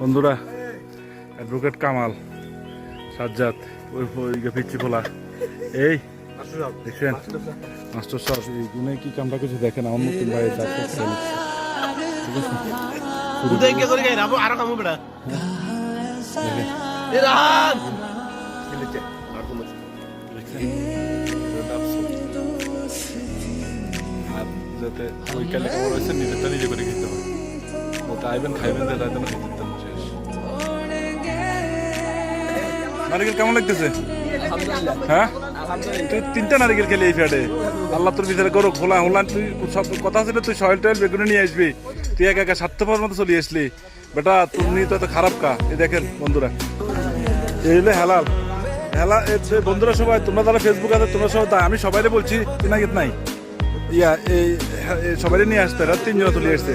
বন্ধুরা অ্যাডভোকেট কামাল সাজ্জাদ ওই পিচ্ছি পোলা এই দেখছেন? মাস্টার সাহেব এই গুনে কি কামটা কিছু দেখেন আমার নতুন ভাই যাতে ওই কালে খবর হয়েছে নিজেরটা নিজে করে খেতে ওটা আইবেন খাইবেন যে রাইতে দিতেন শেষ। নারিকেল কেমন লাগতেছে? হ্যাঁ? তুই তিনটা নারিকেল খেলে এই ফ্যাটে আল্লাহ তোর ভিতরে করো খোলা হোলা তুই সব কথা ছিল তুই সয়েল টয়েল বেগুনে নিয়ে আসবি। তুই একা একা স্বার্থপর মতো চলে আসলি। বেটা তোর নিয়ে তো এত খারাপ কা। এই দেখেন বন্ধুরা। এই হলো হেলাল। হেলা বন্ধুরা সবাই তোমরা যারা ফেসবুক আছে তোমরা সবাই আমি সবাই বলছি কিনা গীত নাই। ইয়া এই সবাই নিয়ে আসতে এরা তিনজন চলে আসছে।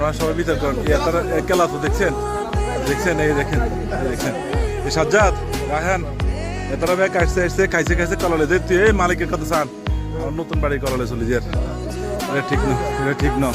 আপনারা সবাই বিতর্ক তারা তো দেখছেন? দেখছেন, এই দেখেন দেখছেন এই সাজ্জাদ রাহান এতারা ব্যাগ আসছে আসছে খাইছে খাইছে কলালে দে, তুই এই মালিকের কথা চান। আমার নতুন বাড়ি কলালে চলে যে এটা ঠিক না, এটা ঠিক না।